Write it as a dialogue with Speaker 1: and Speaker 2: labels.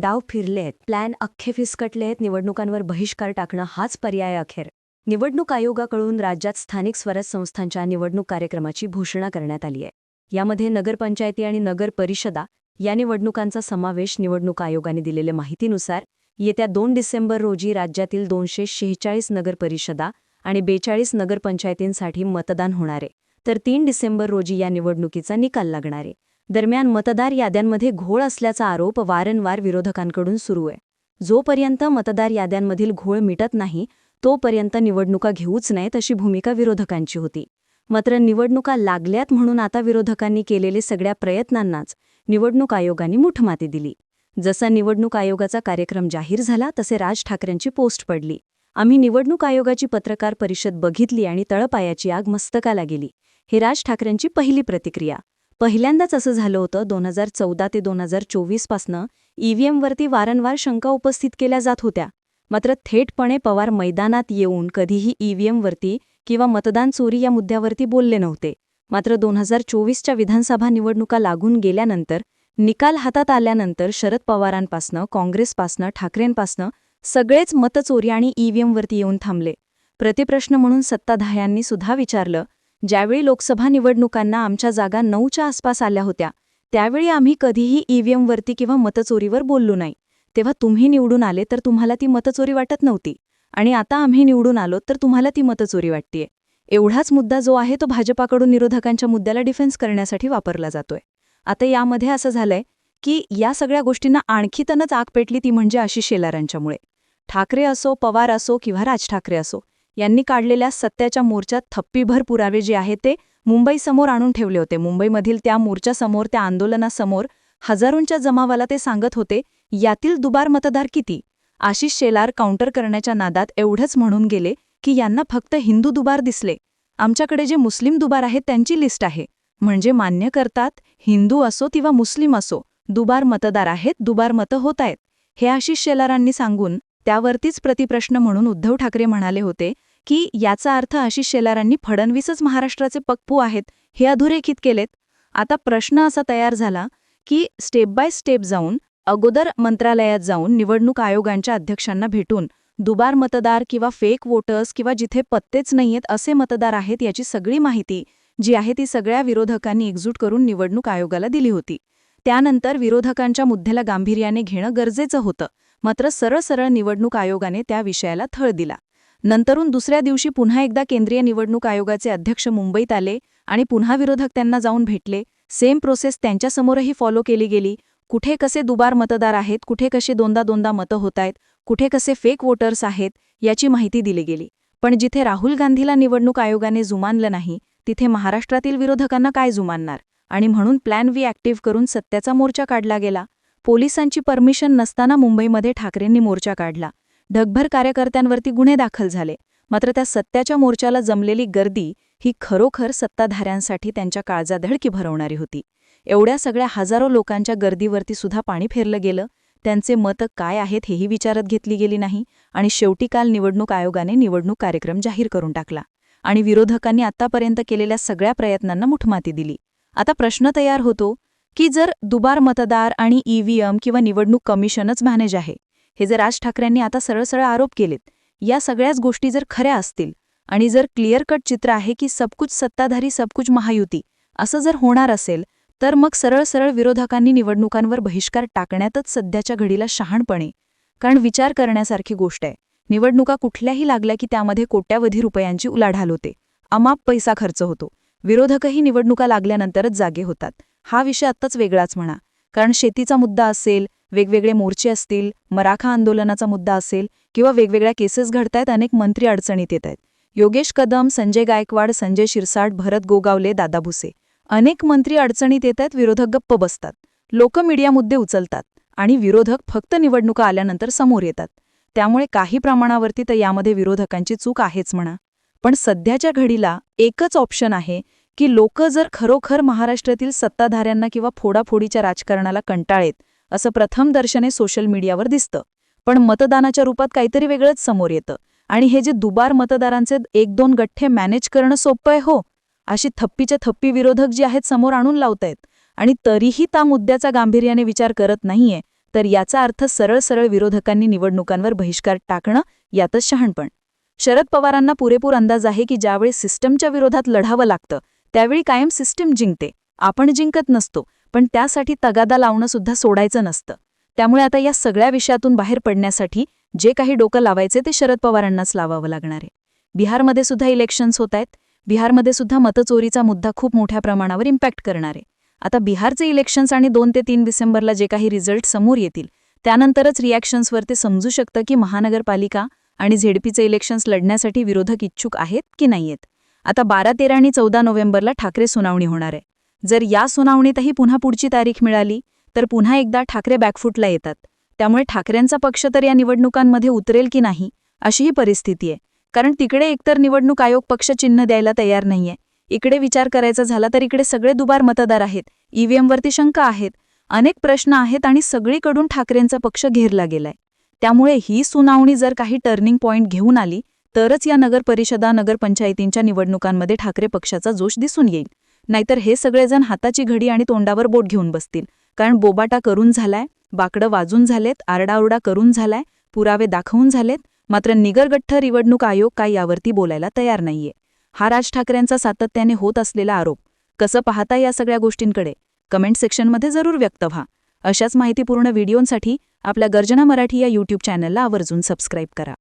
Speaker 1: डाव फिरलेत. प्लॅन अख्खे फिसकटलेत. निवडणुकांवर बहिष्कार टाकणं हाच पर्याय अखेर. निवडणूक आयोगाकडून राज्यात स्थानिक स्वराज संस्थांच्या निवडणूक कार्यक्रमाची घोषणा करण्यात आली आहे. यामध्ये नगरपंचायती आणि नगर परिषदा या निवडणुकांचा समावेश निवडणूक आयोगाने दिलेल्या माहितीनुसार येत्या दोन डिसेंबर रोजी राज्यातील दोनशे शेहेचाळीस नगरपरिषदा आणि बेचाळीस नगरपंचायतींसाठी मतदान होणार आहे. तर तीन डिसेंबर रोजी या निवडणुकीचा निकाल लागणार आहे. दरम्यान मतदार याद्यांमध्ये घोळ असल्याचा आरोप वारंवार विरोधकांकडून सुरू आहे. जोपर्यंत मतदार याद्यांमधील घोळ मिटत नाही तोपर्यंत निवडणुका घेऊच नाहीत अशी भूमिका विरोधकांची होती. मात्र निवडणुका लागल्यात म्हणून आता विरोधकांनी केलेले सगळ्या प्रयत्नांनाच निवडणूक आयोगाने मुठमाती दिली. जसा निवडणूक आयोगाचा कार्यक्रम जाहीर झाला तसे राज ठाकरेंची पोस्ट पडली. आम्ही निवडणूक आयोगाची पत्रकार परिषद बघितली आणि तळपायाची आग मस्तकाला गेली. हे राज ठाकरेंची पहिली प्रतिक्रिया. पहिल्यांदाच असं झालं होतं दोन हजार चौदा ते दोन हजार चोवीसपासनं ईव्हीएमवरती वारंवार शंका उपस्थित केल्या जात होत्या. मात्र थेटपणे पवार मैदानात येऊन कधीही ईव्हीएमवरती किंवा मतदान चोरी या मुद्द्यावरती बोलले नव्हते. मात्र दोन हजार चोवीसच्या विधानसभा निवडणुका लागून गेल्यानंतर निकाल हातात आल्यानंतर शरद पवारांपासनं काँग्रेसपासनं ठाकरेंपासनं सगळेच मतचोरी आणि ईव्हीएमवरती येऊन थांबले. प्रतिप्रश्न म्हणून सत्ताधाऱ्यांनी सुद्धा विचारलं ज्यावेळी लोकसभा निवडणुकांना आमच्या जागा नऊच्या आसपास आल्या होत्या त्यावेळी आम्ही कधीही ईव्हीएमवरती किंवा मतचोरीवर बोललो नाही. तेव्हा तुम्ही निवडून आले तर तुम्हाला ती मतचोरी वाटत नव्हती. आणि आता आम्ही निवडून आलो तर तुम्हाला ती मतचोरी वाटतेय. एवढाच मुद्दा जो आहे तो भाजपाकडून विरोधकांच्या मुद्द्याला डिफेन्स करण्यासाठी वापरला जातोय. आता यामध्ये असं झालंय की या सगळ्या गोष्टींना आणखी तनच आग पेटली ती म्हणजे आशिष शेलारांच्यामुळे. ठाकरे असो पवार असो किंवा राज ठाकरे असो यांनी काढलेल्या सत्याच्या मोर्चात थप्पीभर पुरावे जे आहे ते मुंबईसमोर आणून ठेवले होते. मुंबईमधील त्या मोर्चासमोर त्या आंदोलनासमोर हजारोंच्या जमावाला ते सांगत होते यातील दुबार मतदार किती आशिष शेलार काउंटर करण्याच्या नादात एवढंच म्हणून गेले की यांना फक्त हिंदू दुबार दिसले. आमच्याकडे जे मुस्लिम दुबार आहेत त्यांची लिस्ट आहे. म्हणजे मान्य करतात हिंदू असो किंवा मुस्लिम असो दुबार मतदार आहेत दुबार मतं होत आहेत हे आशिष शेलारांनी सांगून त्यावरतीच प्रतिप्रश्न म्हणून उद्धव ठाकरे म्हणाले होते की याचा अर्थ आशिष शेलारांनी फडणवीसच महाराष्ट्राचे पक्पू आहेत हे अधोरेखित केलेत. आता प्रश्न असा तयार झाला की स्टेप बाय स्टेप जाऊन अगोदर मंत्रालयात जाऊन निवडणूक आयोगांच्या अध्यक्षांना भेटून दुबार मतदार किंवा फेक वोटर्स किंवा जिथे पत्तेच नाहीयेत असे मतदार आहेत याची सगळी माहिती जी आहे ती सगळ्या विरोधकांनी एकजूट करून निवडणूक आयोगाला दिली होती. त्यानंतर विरोधकांच्या मुद्द्याला गांभीर्याने घेणं गरजेचं होतं मात्र सरळ सरळ निवडणूक आयोगाने त्या विषयाला थळ दिला. नंतरून दुसऱ्या दिवशी पुन्हा एकदा केंद्रीय निवडणूक आयोगाचे अध्यक्ष मुंबईत आले आणि पुन्हा विरोधक त्यांना जाऊन भेटले. सेम प्रोसेस त्यांच्यासमोरही फॉलो केली गेली. कुठे कसे दुबार मतदार आहेत कुठे कसे दोनदा दोनदा मतं होत आहेत कुठे कसे फेक वोटर्स आहेत याची माहिती दिली गेली. पण जिथे राहुल गांधीला निवडणूक आयोगाने जुमानलं नाही तिथे महाराष्ट्रातील विरोधकांना काय जुमानणार? आणि म्हणून प्लॅन व्ही ॲक्टिव्ह करून सत्याचा मोर्चा काढला गेला. पोलिसांची परमिशन नसताना मुंबईमध्ये ठाकरेंनी मोर्चा काढला. ढगभर कार्यकर्त्यांवरती गुन्हे दाखल झाले. मात्र त्या सत्याच्या मोर्चाला जमलेली गर्दी ही खरोखर सत्ताधाऱ्यांसाठी त्यांच्या काळजा धडकी भरवणारी होती. एवढ्या सगळ्या हजारो लोकांच्या गर्दीवरती सुद्धा पाणी फेरलं गेलं. त्यांचे मतं काय आहेत हेही विचारत घेतली गेली नाही आणि शेवटी काल निवडणूक आयोगाने निवडणूक कार्यक्रम जाहीर करून टाकला आणि विरोधकांनी आतापर्यंत केलेल्या सगळ्या प्रयत्नांना मुठमाती दिली. आता प्रश्न तयार होतो की जर दुबार मतदार आणि ईव्हीएम किंवा निवडणूक कमिशनच मॅनेज आहे हे जर राज ठाकरेंनी आता सरळ सरळ आरोप केलेत या सगळ्याच गोष्टी जर खऱ्या असतील आणि जर क्लिअर कट चित्र आहे की सबकुच सत्ताधारी सबकुच महायुती असं जर होणार असेल तर मग सरळ सरळ विरोधकांनी निवडणुकांवर बहिष्कार टाकण्यातच सध्याच्या घडीला शहाणपणे. कारण विचार करण्यासारखी गोष्ट आहे. निवडणुका कुठल्याही लागल्या की त्यामध्ये कोट्यावधी रुपयांची उलाढाल होते. अमाप पैसा खर्च होतो. विरोधकही निवडणुका लागल्यानंतरच जागे होतात. हा विषय आत्ताच वेगळाच म्हणा. कारण शेतीचा मुद्दा असेल वेगवेगळे मोर्चे असतील मराठा आंदोलनाचा मुद्दा असेल किंवा वेगवेगळ्या केसेस घडतायत अनेक मंत्री अडचणीत येत आहेत. योगेश कदम संजय गायकवाड संजय शिरसाट भरत गोगावले दादा भुसे. अनेक मंत्री अडचणीत येत आहेत विरोधक गप्प बसतात. लोक मीडिया मुद्दे उचलतात आणि विरोधक फक्त निवडणुका आल्यानंतर समोर येतात. त्यामुळे काही प्रमाणावरती तर यामध्ये विरोधकांची चूक आहेच म्हणा. पण सध्याच्या घडीला एकच ऑप्शन आहे की लोक जर खरोखर महाराष्ट्रातील सत्ताधाऱ्यांना किंवा फोडाफोडीच्या राजकारणाला कंटाळेत असं प्रथम दर्शने सोशल मीडियावर दिसतं. पण मतदानाच्या रूपात काहीतरी वेगळंच समोर येतं. आणि हे जे दुबार मतदारांचे एक दोन गठ्ठे मॅनेज करणं सोपं आहे हो अशी थप्पीच्या थप्पी विरोधक जे आहेत समोर आणून लावतायत. आणि तरीही त्या मुद्द्याचा गांभीर्याने विचार करत नाहीये
Speaker 2: तर याचा अर्थ सरळ सरळ विरोधकांनी निवडणुकांवर बहिष्कार टाकणं यातच शहाणपण. शरद पवारांना पुरेपूर अंदाज आहे की ज्यावेळी सिस्टमच्या विरोधात लढावं लागतं त्यावेळी कायम सिस्टीम जिंकते. आपण जिंकत नसतो पण त्यासाठी तगादा लावणं सुद्धा सोडायचं नसतं. त्यामुळे आता या सगळ्या विषयातून बाहेर पडण्यासाठी जे काही डोकं लावायचे ते शरद पवारांनाच लावावं लागणार आहे. बिहारमध्ये सुद्धा इलेक्शन्स होत आहेत. बिहारमध्ये सुद्धा मतचोरीचा मुद्दा खूप मोठ्या प्रमाणावर इम्पॅक्ट करणार आहे. आता बिहारचे इलेक्शन्स आणि दोन ते तीन डिसेंबरला जे काही रिझल्ट समोर येतील त्यानंतरच रिॲक्शन्सवर ते समजू शकतं की महानगरपालिका आणि झेडपीचे इलेक्शन्स लढण्यासाठी विरोधक इच्छुक आहेत की नाहीयेत आता बारा तेरा आणि चौदा नोव्हेंबरला ठाकरे सुनावणी होणार आहे. जर या सुनावणीतही पुन्हा पुढची तारीख मिळाली तर पुन्हा एकदा ठाकरे बॅकफुटला येतात. त्यामुळे ठाकरेंचा पक्ष तर या निवडणुकांमध्ये उतरेल की नाही अशीही परिस्थिती आहे. कारण तिकडे एकतर निवडणूक आयोग पक्ष चिन्ह द्यायला तयार नाहीये. इकडे विचार करायचा झाला तर इकडे सगळे दुबार मतदार आहेत. ईव्हीएमवरती शंका आहेत. अनेक प्रश्न आहेत आणि सगळीकडून ठाकरेंचा पक्ष घेरला गेलाय. त्यामुळे ही सुनावणी जर काही टर्निंग पॉइंट घेऊन आली तरच या नगरपरिषदा नगरपंचायतींच्या निवडणुकांमध्ये ठाकरे पक्षाचा जोश दिसून येईल. नाहीतर हे सगळेजण हाताची घडी आणि तोंडावर बोट घेऊन बसतील. कारण बोबाटा करून झालाय बाकडं वाजून झालेत आरडाओरडा करून झालाय पुरावे दाखवून झालेत मात्र निगरगठ्ठ निवडणूक आयोग काय यावरती बोलायला तयार नाहीये. हा राज ठाकरेंचा सातत्याने होत असलेला आरोप. कसं पाहता या सगळ्या गोष्टींकडे? कमेंट सेक्शनमध्ये जरूर व्यक्त व्हा. अशाच माहितीपूर्ण व्हिडिओंसाठी आपल्या गर्जना मराठी या यूट्यूब चॅनलला आवर्जून सबस्क्राईब करा.